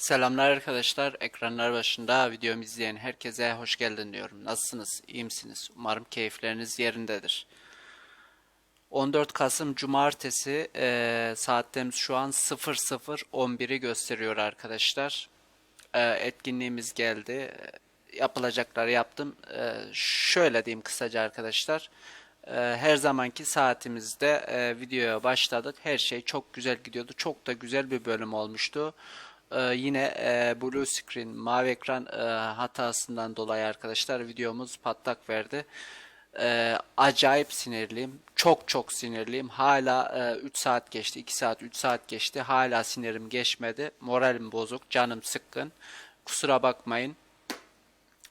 Selamlar arkadaşlar. Ekranlar başında videomu izleyen herkese hoş geldin diyorum. Nasılsınız? İyi misiniz? Umarım keyifleriniz yerindedir. 14 Kasım Cumartesi eee saatlerimiz şu an 00.11'i gösteriyor arkadaşlar. Eee, etkinliğimiz geldi. Eee, yapılacakları yaptım. Eee, şöyle diyeyim kısaca arkadaşlar. Eee, her zamanki saatimizde eee, videoya başladık. Her şey çok güzel gidiyordu. Çok da güzel bir bölüm olmuştu. Eee, yine eee, blue screen, mavi ekran eee, hatasından dolayı arkadaşlar videomuz patlak verdi. Eee, acayip sinirliyim. Çok çok sinirliyim. Hala 3 saat geçti, 2 saat, 3 saat geçti. Hala sinirim geçmedi. Moralim bozuk, canım sıkkın. Kusura bakmayın.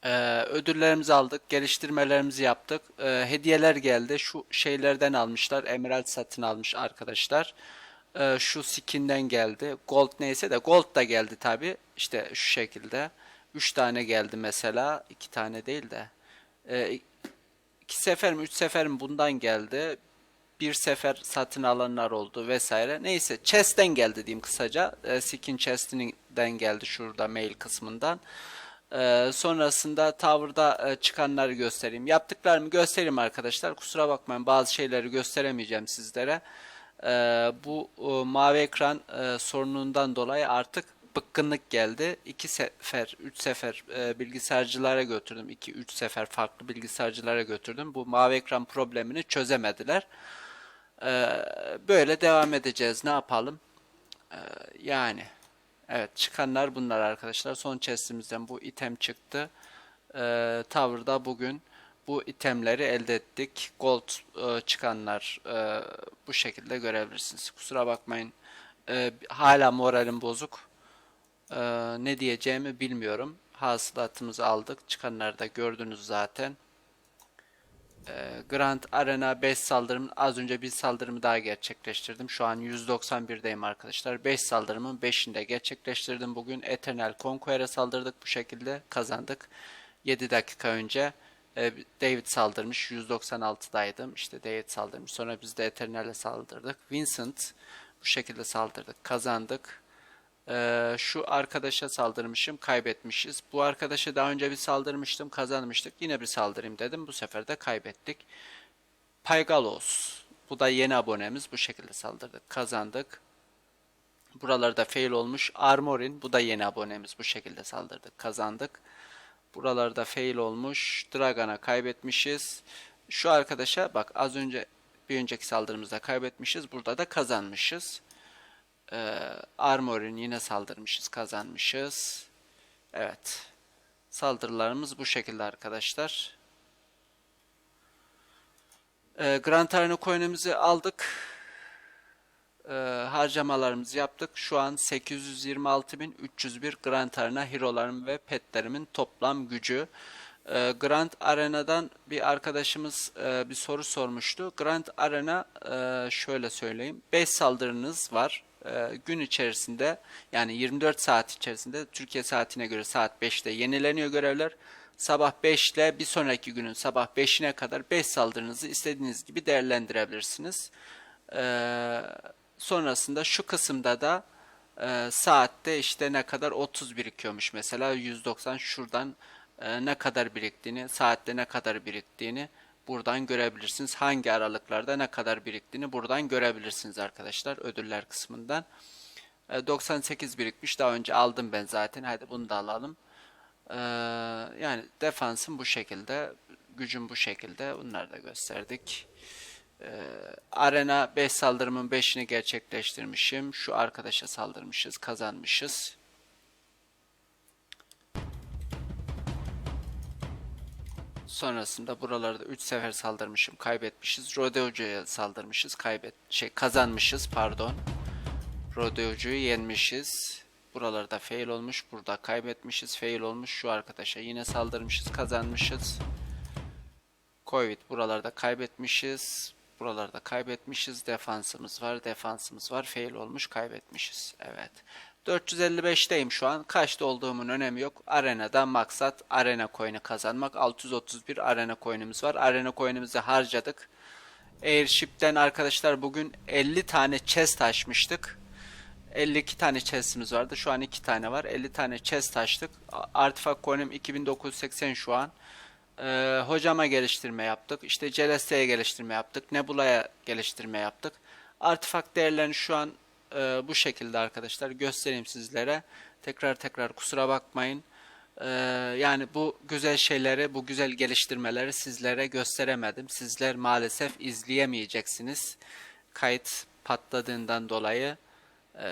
Ee, ödüllerimizi aldık, geliştirmelerimizi yaptık. Ee, hediyeler geldi. Şu şeylerden almışlar. Emerald satın almış arkadaşlar. Ee, şu skin'den geldi. Gold neyse de gold da geldi tabi. İşte şu şekilde. 3 tane geldi mesela. 2 tane değil de. Ee, iki sefer mi 3 sefer mi bundan geldi. Bir sefer satın alanlar oldu vesaire. Neyse chest'ten geldi diyeyim kısaca. Ee, skin chest'inden geldi şurada mail kısmından. Ee, sonrasında tavırda e, çıkanları göstereyim. Yaptıklarımı göstereyim arkadaşlar. Kusura bakmayın bazı şeyleri gösteremeyeceğim sizlere. Ee, bu e, mavi ekran e, sorunundan dolayı artık bıkkınlık geldi. İki sefer, üç sefer e, bilgisayarcılara götürdüm. İki, üç sefer farklı bilgisayarcılara götürdüm. Bu mavi ekran problemini çözemediler. Ee, böyle devam edeceğiz. Ne yapalım? Ee, yani. Evet çıkanlar bunlar arkadaşlar. Son chestimizden bu item çıktı. Ee, Tower'da bugün bu itemleri elde ettik. Gold e, çıkanlar e, bu şekilde görebilirsiniz. Kusura bakmayın. E, hala moralim bozuk. E, ne diyeceğimi bilmiyorum. Hasılatımızı aldık. Çıkanları da gördünüz zaten. Ee, Grand Arena 5 saldırım az önce bir saldırımı daha gerçekleştirdim. Şu an 191'deyim arkadaşlar. 5 saldırımın 5'ini de gerçekleştirdim. Bugün Eternal Conqueror'a saldırdık bu şekilde kazandık. 7 dakika önce e, David saldırmış 196'daydım. İşte David saldırmış. Sonra biz de Eternal'e saldırdık. Vincent bu şekilde saldırdık. Kazandık. Ee, şu arkadaşa saldırmışım, kaybetmişiz. Bu arkadaşa daha önce bir saldırmıştım, kazanmıştık. Yine bir saldırayım dedim. Bu sefer de kaybettik. Paygalos. Bu da yeni abonemiz. Bu şekilde saldırdık, kazandık. Buralarda fail olmuş. Armorin. Bu da yeni abonemiz. Bu şekilde saldırdık, kazandık. Buralarda fail olmuş. Dragan'a kaybetmişiz. Şu arkadaşa bak az önce bir önceki saldırımızda kaybetmişiz. Burada da kazanmışız. Ee, Armor'un yine saldırmışız, kazanmışız. Evet. Saldırılarımız bu şekilde arkadaşlar. Ee, Grand Arena coin'imizi aldık. Ee, harcamalarımızı yaptık. Şu an 826.301 Grand Arena hero'larım ve petlerimin toplam gücü. Ee, Grand Arena'dan bir arkadaşımız e, bir soru sormuştu. Grand Arena e, şöyle söyleyeyim. 5 saldırınız var e, gün içerisinde yani 24 saat içerisinde Türkiye saatine göre saat 5'te yenileniyor görevler. Sabah 5 ile bir sonraki günün sabah 5'ine kadar 5 saldırınızı istediğiniz gibi değerlendirebilirsiniz. E, sonrasında şu kısımda da e, saatte işte ne kadar 30 birikiyormuş mesela 190 şuradan e, ne kadar biriktiğini, saatte ne kadar biriktiğini buradan görebilirsiniz. Hangi aralıklarda ne kadar biriktiğini buradan görebilirsiniz arkadaşlar ödüller kısmından. E, 98 birikmiş. Daha önce aldım ben zaten. Hadi bunu da alalım. E, yani defansım bu şekilde. Gücüm bu şekilde. Bunları da gösterdik. E, arena 5 saldırımın 5'ini gerçekleştirmişim. Şu arkadaşa saldırmışız. Kazanmışız. Sonrasında buralarda 3 sefer saldırmışım, kaybetmişiz. Rodeocu'ya saldırmışız, kaybet şey kazanmışız, pardon. Rodeocu'yu yenmişiz. Buralarda fail olmuş, burada kaybetmişiz, fail olmuş. Şu arkadaşa yine saldırmışız, kazanmışız. Covid buralarda kaybetmişiz. Buralarda kaybetmişiz. Defansımız var, defansımız var. Fail olmuş, kaybetmişiz. Evet. 455'teyim şu an. Kaçta olduğumun önemi yok. Arenada maksat arena coin'i kazanmak. 631 arena coin'imiz var. Arena coin'imizi harcadık. Airship'ten arkadaşlar bugün 50 tane chest açmıştık. 52 tane chest'imiz vardı. Şu an 2 tane var. 50 tane chest açtık. A- Artifact coin'im 2980 şu an. Ee, hocama geliştirme yaptık. İşte Celeste'ye geliştirme yaptık. Nebula'ya geliştirme yaptık. Artifak değerlerini şu an e, bu şekilde arkadaşlar göstereyim sizlere. Tekrar tekrar kusura bakmayın. Ee, yani bu güzel şeyleri, bu güzel geliştirmeleri sizlere gösteremedim. Sizler maalesef izleyemeyeceksiniz. Kayıt patladığından dolayı e,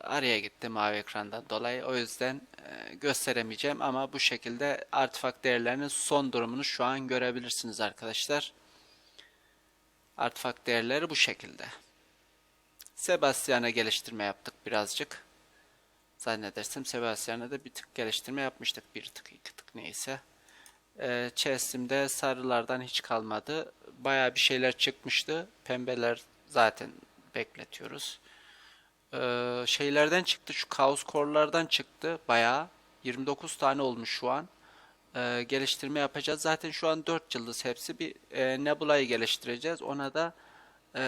araya gitti mavi ekrandan dolayı. O yüzden e, gösteremeyeceğim ama bu şekilde artifak değerlerinin son durumunu şu an görebilirsiniz arkadaşlar. Artifak değerleri bu şekilde. Sebastian'a geliştirme yaptık birazcık. Zannedersem Sebastian'a da bir tık geliştirme yapmıştık. Bir tık, iki tık neyse. Ee, sarılardan hiç kalmadı. Baya bir şeyler çıkmıştı. Pembeler zaten bekletiyoruz. Ee, şeylerden çıktı. Şu Chaos Core'lardan çıktı. Bayağı. 29 tane olmuş şu an. Ee, geliştirme yapacağız. Zaten şu an 4 yıldız hepsi. Bir e, Nebula'yı geliştireceğiz. Ona da e,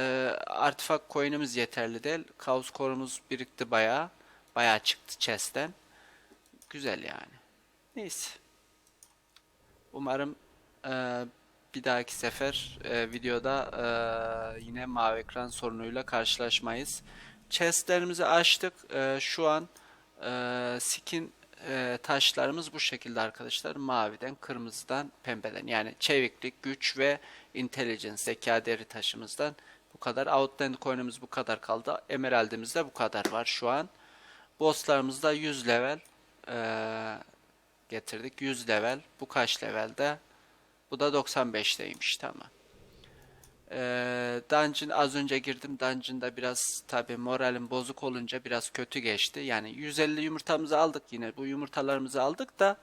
artifak coin'imiz yeterli değil. Chaos Core'umuz birikti bayağı. Bayağı çıktı chest'ten. Güzel yani. Neyse. Umarım e, bir dahaki sefer e, videoda e, yine mavi ekran sorunuyla karşılaşmayız. Chestlerimizi açtık. E, şu an e, skin e, taşlarımız bu şekilde arkadaşlar. Maviden, kırmızıdan, pembeden. Yani çeviklik, güç ve intelligence, zeka deri taşımızdan bu kadar. Outland coin'imiz bu kadar kaldı. Emerald'imiz de bu kadar var şu an. Bosslarımız da 100 level e, getirdik. 100 level. Bu kaç levelde? Bu da 95'teymiş tamam. Ee, dungeon az önce girdim. Dungeon'da biraz tabi moralim bozuk olunca biraz kötü geçti. Yani 150 yumurtamızı aldık yine. Bu yumurtalarımızı aldık da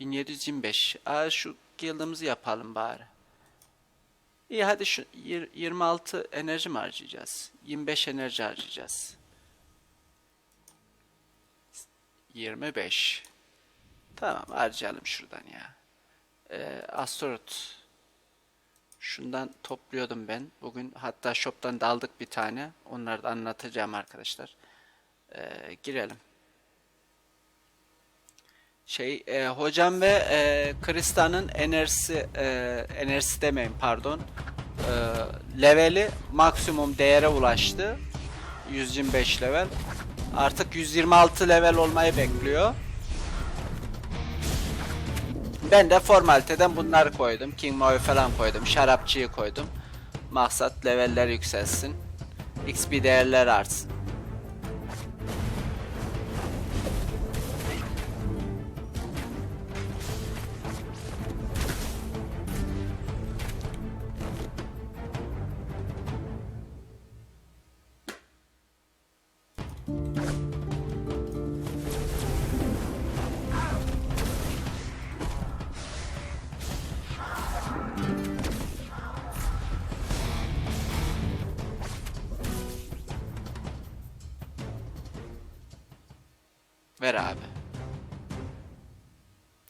1725. Aa, şu guild'ımızı yapalım bari. İyi hadi şu yir- 26 enerji mi harcayacağız? 25 enerji harcayacağız. 25. Tamam harcayalım şuradan ya. Ee, Astrot. Şundan topluyordum ben. Bugün hatta shop'tan da aldık bir tane. Onları da anlatacağım arkadaşlar. Ee, girelim. Şey e, hocam ve e, Krista'nın enerjisi e, enerjisi demeyin pardon. E, leveli maksimum değere ulaştı. 125 level. Artık 126 level olmayı bekliyor. Ben de formaliteden bunları koydum. King Moy falan koydum. Şarapçıyı koydum. Maksat leveller yükselsin. XP değerler artsın. Ver abi.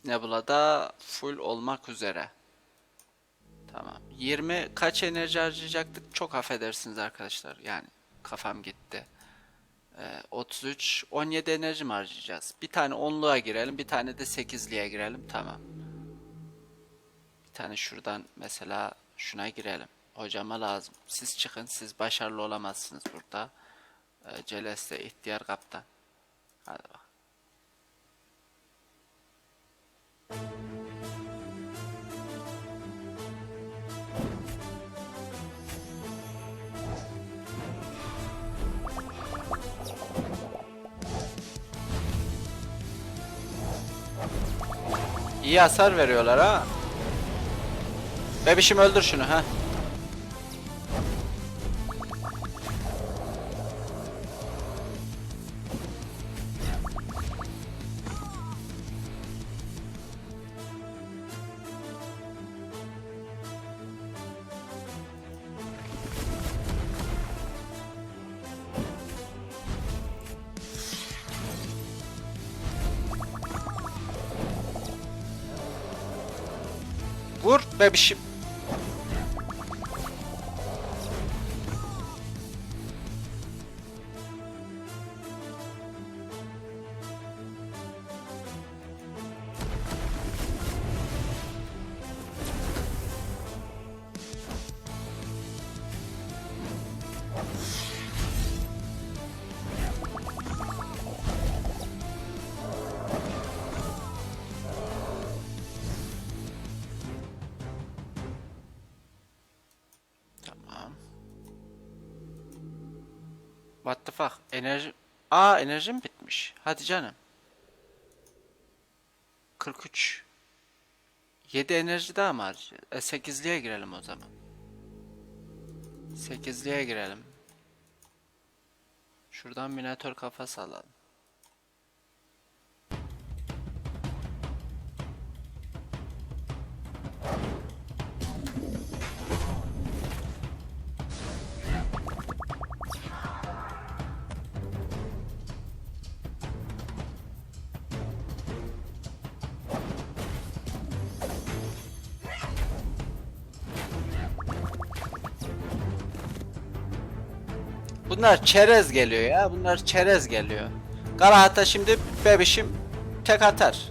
Nebula'da full olmak üzere. Tamam. 20 kaç enerji harcayacaktık? Çok affedersiniz arkadaşlar. Yani kafam gitti. Ee, 33 17 enerji mi harcayacağız? Bir tane 10'luğa girelim, bir tane de 8'liğe girelim. Tamam. Bir tane şuradan mesela şuna girelim. Hocama lazım. Siz çıkın. Siz başarılı olamazsınız burada. Ee, Celeste ihtiyar kaptan. Hadi bak. İyi hasar veriyorlar ha. Bebişim öldür şunu ha. Vur bebişim. Enerji... Aa enerjim bitmiş. Hadi canım. 43. 7 enerji daha mı harcayacağız? E, 8'liğe girelim o zaman. 8'liğe girelim. Şuradan minatör kafası alalım. Bunlar çerez geliyor ya. Bunlar çerez geliyor. Kara hatta şimdi bebişim tek atar.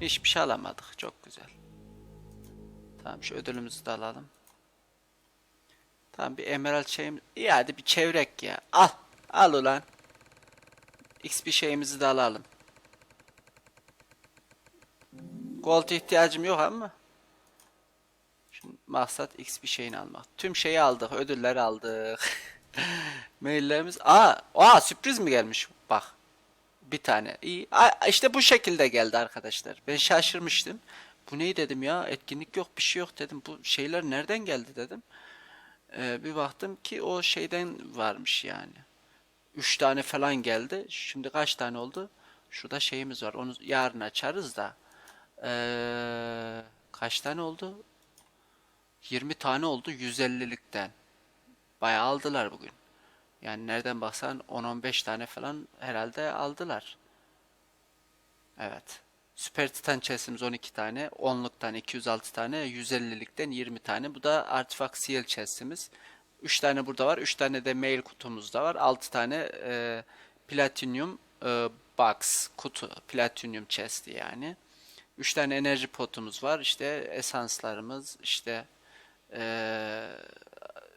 Hiçbir şey alamadık. Çok güzel. Tamam şu ödülümüzü de alalım. Tamam bir emerald şeyim. İyi hadi bir çevrek ya. Al. Al ulan. X bir şeyimizi de alalım. Gold ihtiyacım yok ama. Şimdi maksat X bir şeyini almak. Tüm şeyi aldık. Ödülleri aldık. Maillerimiz. Aa, aa sürpriz mi gelmiş? Bak. Bir tane. İyi. Aa, işte bu şekilde geldi arkadaşlar. Ben şaşırmıştım. Bu ne dedim ya? Etkinlik yok, bir şey yok dedim. Bu şeyler nereden geldi dedim. Ee, bir baktım ki o şeyden varmış yani. Üç tane falan geldi. Şimdi kaç tane oldu? Şurada şeyimiz var. Onu yarın açarız da. Ee, kaç tane oldu? 20 tane oldu 150'likten. Bayağı aldılar bugün. Yani nereden baksan 10-15 tane falan herhalde aldılar. Evet. Süper Titan chest'imiz 12 tane. 10'luktan 206 tane. 150'likten 20 tane. Bu da Artifact Seal chest'imiz. 3 tane burada var. 3 tane de mail kutumuzda var. 6 tane e, Platinum e, box kutu. Platinum chest'i yani. 3 tane enerji potumuz var. İşte esanslarımız, işte eee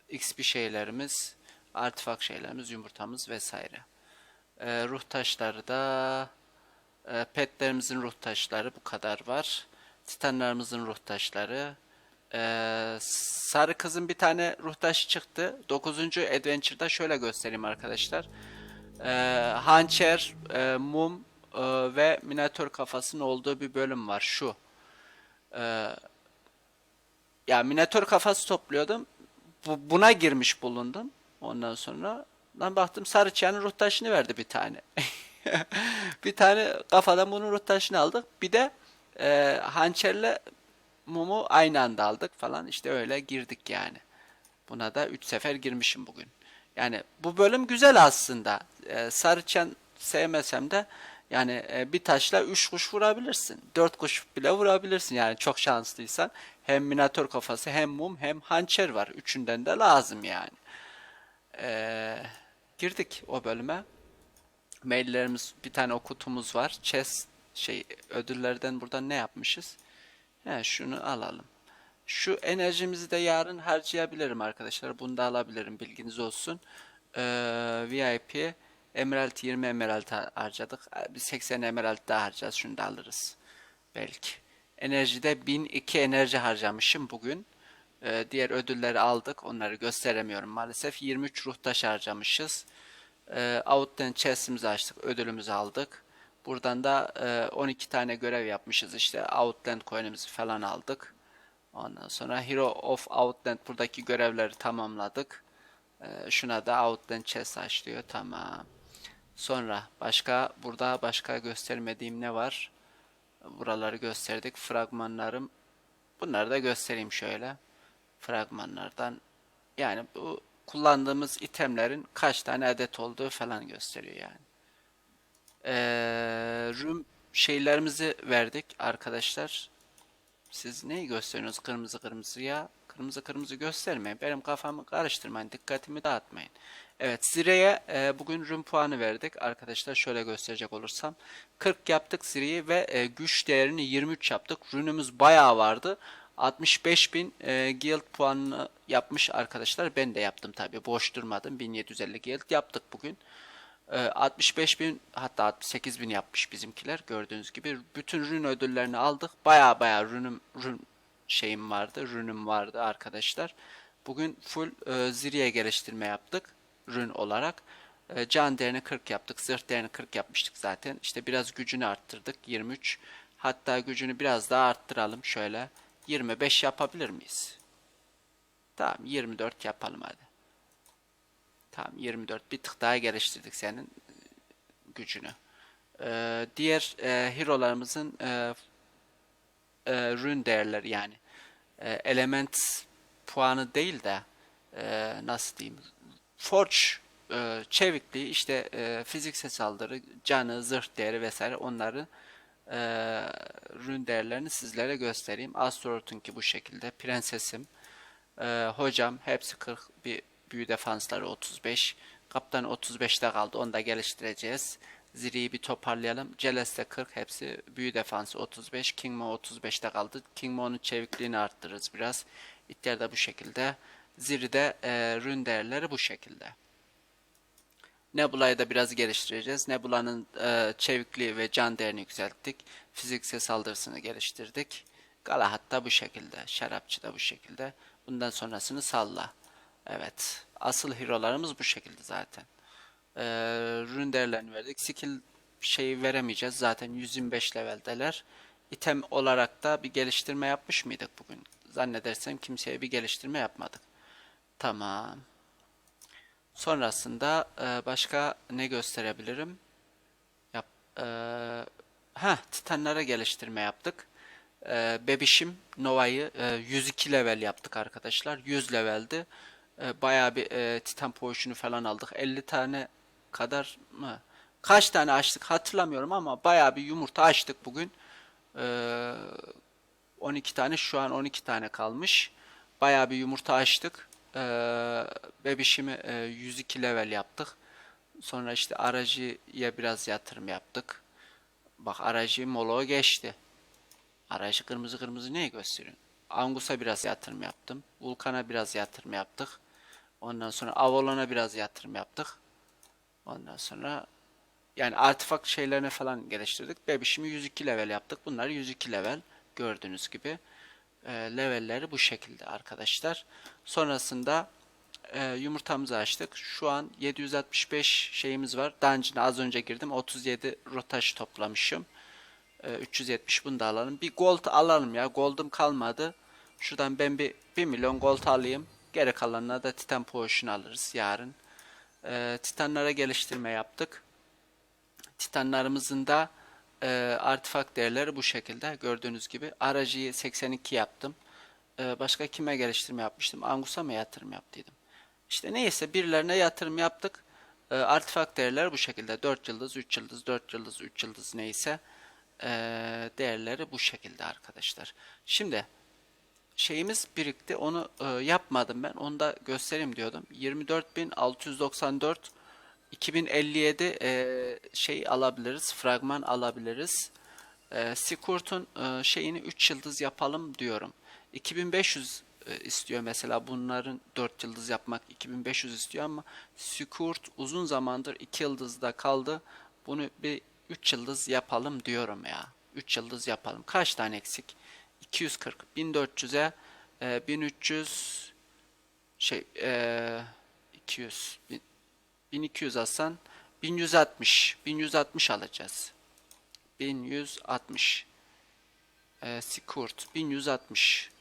XP şeylerimiz, artifak şeylerimiz, yumurtamız vesaire. Eee, ruh taşları da eee, petlerimizin ruh taşları bu kadar var. Titanlarımızın ruh taşları. Eee, sarı kızın bir tane ruh taşı çıktı. 9. Adventure'da şöyle göstereyim arkadaşlar. Eee, hançer, eee, mum eee, ve minatör kafasının olduğu bir bölüm var. Şu. Eee ya minatör kafası topluyordum. Bu, buna girmiş bulundum. Ondan sonra lan baktım Sarıçıyan'ın ruh taşını verdi bir tane. bir tane kafadan bunun ruh taşını aldık. Bir de e, hançerle mumu aynı anda aldık falan. İşte öyle girdik yani. Buna da 3 sefer girmişim bugün. Yani bu bölüm güzel aslında. E, Sarıçıyan sevmesem de yani e, bir taşla 3 kuş vurabilirsin. 4 kuş bile vurabilirsin yani çok şanslıysan. Hem minatör kafası hem mum hem hançer var. Üçünden de lazım yani. Ee, girdik o bölüme. Maillerimiz bir tane o var. Chess şey ödüllerden buradan ne yapmışız? He, şunu alalım. Şu enerjimizi de yarın harcayabilirim arkadaşlar. Bunu da alabilirim bilginiz olsun. Ee, VIP Emerald 20 Emerald har- harcadık. Bir 80 Emerald daha harcayacağız. Şunu da alırız. Belki. Enerjide 1002 enerji harcamışım bugün. Ee, diğer ödülleri aldık. Onları gösteremiyorum maalesef. 23 ruh taş harcamışız. Ee, Outland chest'imizi açtık. Ödülümüzü aldık. Buradan da e, 12 tane görev yapmışız. İşte Outland coin'imizi falan aldık. Ondan sonra Hero of Outland buradaki görevleri tamamladık. Ee, şuna da Outland chest aç diyor. Tamam. Sonra başka burada başka göstermediğim ne var? Buraları gösterdik. Fragmanlarım. Bunları da göstereyim şöyle. Fragmanlardan. Yani bu kullandığımız itemlerin kaç tane adet olduğu falan gösteriyor yani. Ee, room şeylerimizi verdik arkadaşlar. Siz neyi gösteriyorsunuz kırmızı kırmızı ya? Kırmızı kırmızı göstermeyin. Benim kafamı karıştırmayın. Dikkatimi dağıtmayın. Evet Zire'ye e, bugün rün puanı verdik. Arkadaşlar şöyle gösterecek olursam. 40 yaptık Zire'yi ve e, güç değerini 23 yaptık. Rünümüz bayağı vardı. 65.000 e, guild puanını yapmış arkadaşlar. Ben de yaptım tabi. Boş durmadım. 1750 guild yaptık bugün. E, 65.000 hatta 68.000 yapmış bizimkiler. Gördüğünüz gibi bütün rün ödüllerini aldık. Baya baya rünüm rün şeyim vardı, rünüm vardı arkadaşlar. Bugün full e, Ziri'ye geliştirme yaptık rün olarak. E, can değerini 40 yaptık, zırh değerini 40 yapmıştık zaten. İşte biraz gücünü arttırdık 23. Hatta gücünü biraz daha arttıralım şöyle. 25 yapabilir miyiz? Tamam 24 yapalım hadi. Tamam 24 bir tık daha geliştirdik senin gücünü. Ee, diğer e, hero'larımızın e, e, rün değerleri yani e, element puanı değil de e, nasıl diyeyim forge çevikliği işte e, fiziksel saldırı canı zırh değeri vesaire onları e, rün değerlerini sizlere göstereyim. Astrolot'unki bu şekilde. Prensesim. hocam hepsi 40 bir büyü defansları 35. Kaptan 35'te kaldı. Onu da geliştireceğiz. Ziri'yi bir toparlayalım. Celeste 40 hepsi büyü defansı 35. Kingmo 35'te kaldı. Kingmo'nun çevikliğini arttırırız biraz. İtler de bu şekilde. Ziri'de e, rün değerleri bu şekilde. Nebula'yı da biraz geliştireceğiz. Nebula'nın e, çevikliği ve can değerini yükselttik. Fiziksel saldırısını geliştirdik. Galahad da bu şekilde. Şarapçı da bu şekilde. Bundan sonrasını salla. Evet. Asıl hero'larımız bu şekilde zaten. E, rün verdik. Skill şeyi veremeyeceğiz. Zaten 125 leveldeler. İtem olarak da bir geliştirme yapmış mıydık bugün? Zannedersem kimseye bir geliştirme yapmadık. Tamam. Sonrasında e, başka ne gösterebilirim? Yap, e, ha Titanlara geliştirme yaptık. E, Bebişim Nova'yı e, 102 level yaptık arkadaşlar. 100 leveldi. E, bayağı bir e, Titan Potion'u falan aldık. 50 tane kadar mı? Kaç tane açtık hatırlamıyorum ama bayağı bir yumurta açtık bugün. E, 12 tane şu an 12 tane kalmış. Bayağı bir yumurta açtık. Ee, bebişimi e, 102 level yaptık. Sonra işte aracıya biraz yatırım yaptık. Bak aracı moloğu geçti. Aracı kırmızı kırmızı neyi gösteriyor? Angus'a biraz yatırım yaptım. Vulkan'a biraz yatırım yaptık. Ondan sonra Avalon'a biraz yatırım yaptık. Ondan sonra yani artifak şeylerine falan geliştirdik. Bebişimi 102 level yaptık. Bunlar 102 level gördüğünüz gibi e, levelleri bu şekilde arkadaşlar. Sonrasında e, yumurtamızı açtık. Şu an 765 şeyimiz var. Dungeon'a az önce girdim. 37 rotaş toplamışım. E, 370 bunu da alalım. Bir gold alalım ya. Gold'um kalmadı. Şuradan ben bir 1 milyon gold alayım. Geri kalanına da Titan Potion alırız yarın. E, Titanlara geliştirme yaptık. Titanlarımızın da e, artifak değerleri bu şekilde gördüğünüz gibi. Aracıyı 82 yaptım. E, başka kime geliştirme yapmıştım? Angus'a mı yatırım yaptıydım? İşte neyse birilerine yatırım yaptık. E, artifak değerleri bu şekilde. 4 yıldız, 3 yıldız, 4 yıldız, 3 yıldız neyse. E, değerleri bu şekilde arkadaşlar. Şimdi şeyimiz birikti. Onu e, yapmadım ben. Onu da göstereyim diyordum. 24.694 2057 e, şey alabiliriz, fragman alabiliriz. E, Sigurt'un e, şeyini 3 yıldız yapalım diyorum. 2500 e, istiyor mesela bunların 4 yıldız yapmak 2500 istiyor ama Sigurd uzun zamandır 2 yıldızda kaldı. Bunu bir 3 yıldız yapalım diyorum ya. 3 yıldız yapalım. Kaç tane eksik? 240. 1400'e e, 1300 şey e, 200 bin- 1200 alsan 1160 1160 alacağız. 1160 ee, Sikurt 1160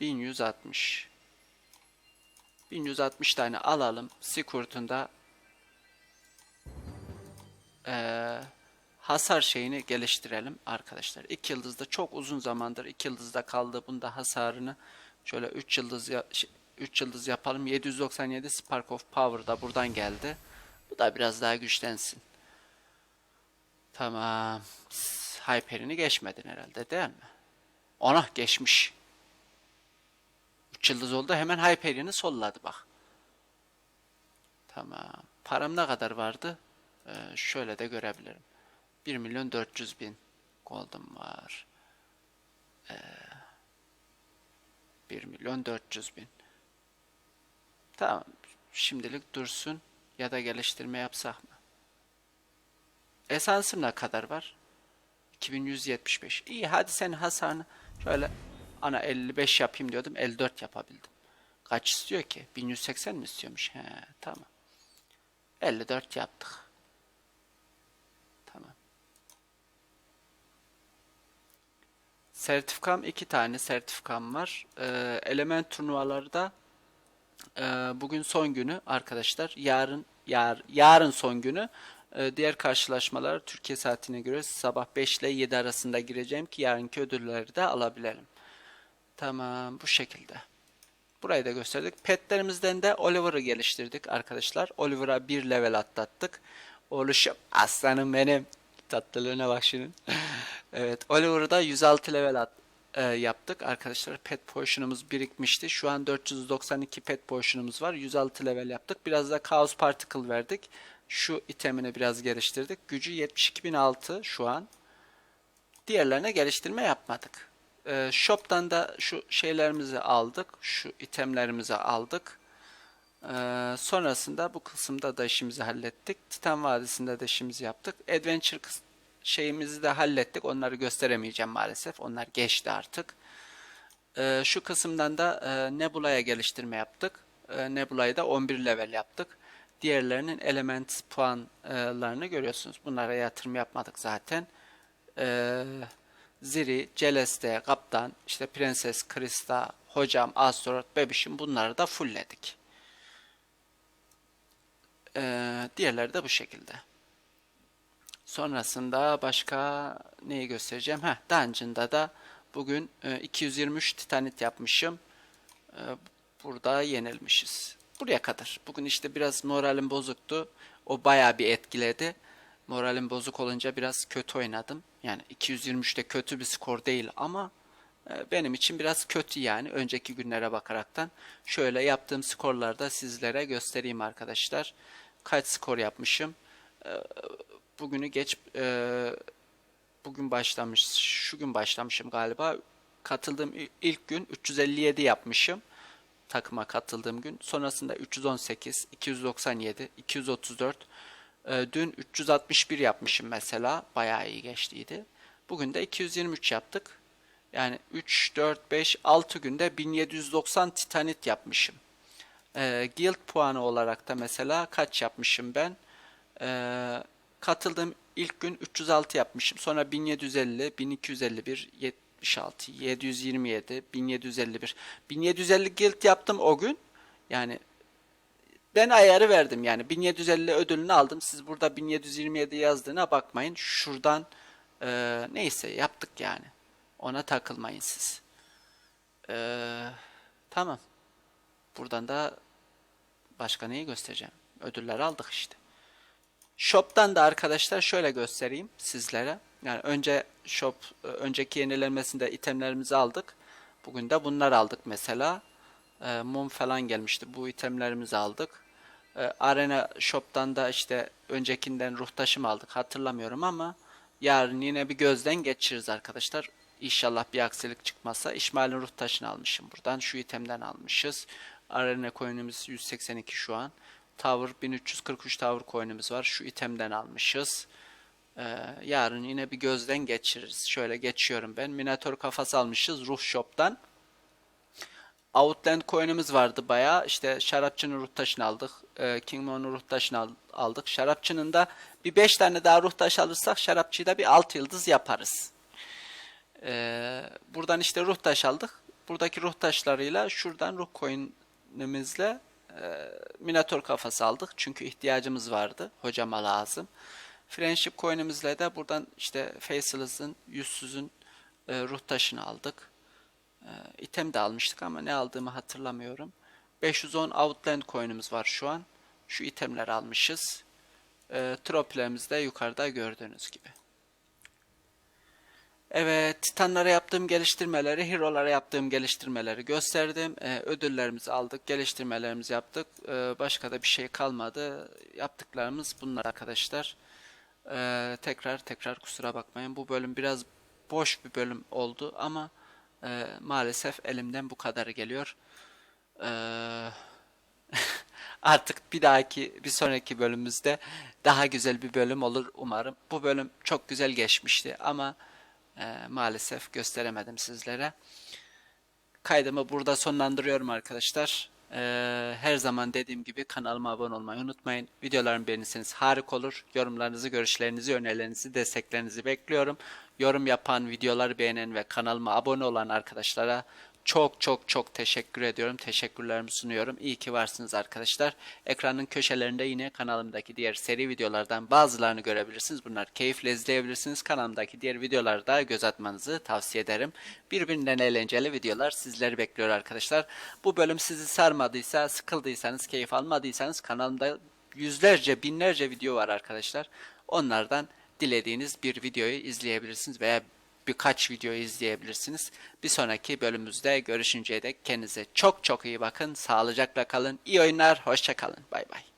1160 1160 tane alalım. Sikurt'un da ee, hasar şeyini geliştirelim arkadaşlar. 2 yıldızda çok uzun zamandır 2 yıldızda kaldı. Bunda hasarını şöyle 3 yıldız ya, 3 yıldız yapalım. 797 Spark of Power da buradan geldi. Bu da biraz daha güçlensin. Tamam. Hyper'ini geçmedin herhalde değil mi? Ona geçmiş. 3 yıldız oldu hemen Hyperion'u solladı bak. Tamam. Param ne kadar vardı? Ee, şöyle de görebilirim. 1 milyon 400 bin gold'um var. Ee, 1 milyon 400 bin. Tamam. Şimdilik dursun. Ya da geliştirme yapsak mı? Esansım ne kadar var? 2175. İyi hadi sen hasarını Şöyle ana 55 yapayım diyordum 54 yapabildim. Kaç istiyor ki? 1180 mi istiyormuş? He tamam. 54 yaptık. Tamam. Sertifikam iki tane sertifikam var. Ee, element turnuvaları da e, bugün son günü arkadaşlar. Yarın yar, yarın son günü. Ee, diğer karşılaşmalar Türkiye saatine göre sabah 5 ile 7 arasında gireceğim ki yarınki ödülleri de alabilelim. Tamam bu şekilde. Burayı da gösterdik. Petlerimizden de Oliver'ı geliştirdik arkadaşlar. Oliver'a bir level atlattık. Oluşum aslanım benim. Tatlılığına bak şunun. evet Oliver'ı da 106 level at, e, yaptık arkadaşlar. Pet potion'umuz birikmişti. Şu an 492 pet potion'umuz var. 106 level yaptık. Biraz da Chaos Particle verdik. Şu itemini biraz geliştirdik. Gücü 72.006 şu an. Diğerlerine geliştirme yapmadık. Ee, shop'tan da şu şeylerimizi aldık. Şu itemlerimizi aldık. Ee, sonrasında bu kısımda da işimizi hallettik. Titan Vadisi'nde de işimizi yaptık. Adventure kıs- şeyimizi de hallettik. Onları gösteremeyeceğim maalesef. Onlar geçti artık. Ee, şu kısımdan da e, Nebula'ya geliştirme yaptık. E, Nebula'yı da 11 level yaptık. Diğerlerinin element puanlarını görüyorsunuz. Bunlara yatırım yapmadık zaten. Ee, Ziri, Celeste, Kaptan, işte Prenses, Krista, Hocam, Astrolot, Bebişim bunları da fullledik. Ee, diğerleri de bu şekilde. Sonrasında başka neyi göstereceğim? Heh, Dungeon'da da bugün e, 223 titanit yapmışım. E, burada yenilmişiz. Buraya kadar. Bugün işte biraz moralim bozuktu. O bayağı bir etkiledi. Moralim bozuk olunca biraz kötü oynadım. Yani 223'te kötü bir skor değil ama e, benim için biraz kötü yani önceki günlere bakaraktan. Şöyle yaptığım skorları da sizlere göstereyim arkadaşlar. Kaç skor yapmışım? E, Bugünü geç e, bugün başlamış, şu gün başlamışım galiba. Katıldığım il- ilk gün 357 yapmışım takıma katıldığım gün. Sonrasında 318, 297, 234. Ee, dün 361 yapmışım mesela. Bayağı iyi geçtiydi. Bugün de 223 yaptık. Yani 3, 4, 5, 6 günde 1790 titanit yapmışım. Ee, guild puanı olarak da mesela kaç yapmışım ben? Ee, katıldığım ilk gün 306 yapmışım. Sonra 1750, 1251, 76, 727, 1751. 1750 guild yaptım o gün. Yani ben ayarı verdim yani 1750 ödülünü aldım. Siz burada 1727 yazdığına bakmayın. Şuradan e, neyse yaptık yani. Ona takılmayın siz. E, tamam. Buradan da başka neyi göstereceğim? Ödüller aldık işte. Shop'tan da arkadaşlar şöyle göstereyim sizlere. Yani önce shop e, önceki yenilenmesinde itemlerimizi aldık. Bugün de bunlar aldık mesela. E, mum falan gelmişti. Bu itemlerimizi aldık. E, Arena Shop'tan da işte öncekinden ruh taşı mı aldık hatırlamıyorum ama yarın yine bir gözden geçiririz arkadaşlar. İnşallah bir aksilik çıkmazsa İsmail'in ruh taşını almışım buradan. Şu itemden almışız. Arena coin'imiz 182 şu an. Tower 1343 Tower coin'imiz var. Şu itemden almışız. Ee, yarın yine bir gözden geçiririz. Şöyle geçiyorum ben. Minotaur kafası almışız Ruh Shop'tan. Outland coin'imiz vardı bayağı. İşte şarapçının ruh taşını aldık. E, Kingmon'un ruh taşını al- aldık. Şarapçının da bir 5 tane daha ruh taşı alırsak şarapçıyı da bir 6 yıldız yaparız. Ee, buradan işte ruh taş aldık. Buradaki ruh taşlarıyla şuradan ruh coin'imizle e, Minotaur kafası aldık. Çünkü ihtiyacımız vardı. Hocama lazım. Friendship coin'imizle de buradan işte Faceless'ın, yüzsüzün e, ruh taşını aldık. E, item de almıştık ama ne aldığımı hatırlamıyorum. 510 Outland coin'imiz var şu an. Şu itemleri almışız. E, trophilerimiz de yukarıda gördüğünüz gibi. Evet, Titanlara yaptığım geliştirmeleri, Hero'lara yaptığım geliştirmeleri gösterdim. Ee, ödüllerimizi aldık, geliştirmelerimizi yaptık. Ee, başka da bir şey kalmadı. Yaptıklarımız bunlar arkadaşlar. Ee, tekrar tekrar kusura bakmayın. Bu bölüm biraz boş bir bölüm oldu ama e, maalesef elimden bu kadarı geliyor. Ee, artık bir dahaki, bir sonraki bölümümüzde daha güzel bir bölüm olur umarım. Bu bölüm çok güzel geçmişti ama Ee, maalesef gösteremedim sizlere. Kaydımı burada sonlandırıyorum arkadaşlar. Ee, her zaman dediğim gibi kanalıma abone olmayı unutmayın. Videolarımı beğenirseniz harika olur. Yorumlarınızı, görüşlerinizi, önerilerinizi, desteklerinizi bekliyorum. Yorum yapan, videoları beğenen ve kanalıma abone olan arkadaşlara çok çok çok teşekkür ediyorum. Teşekkürlerimi sunuyorum. İyi ki varsınız arkadaşlar. Ekranın köşelerinde yine kanalımdaki diğer seri videolardan bazılarını görebilirsiniz. Bunlar keyifle izleyebilirsiniz. Kanalımdaki diğer videoları da göz atmanızı tavsiye ederim. Birbirinden eğlenceli videolar sizleri bekliyor arkadaşlar. Bu bölüm sizi sarmadıysa, sıkıldıysanız, keyif almadıysanız kanalımda yüzlerce, binlerce video var arkadaşlar. Onlardan dilediğiniz bir videoyu izleyebilirsiniz veya birkaç video izleyebilirsiniz. Bir sonraki bölümümüzde görüşünceye dek kendinize çok çok iyi bakın. Sağlıcakla kalın. İyi oyunlar. Hoşça kalın. Bay bay.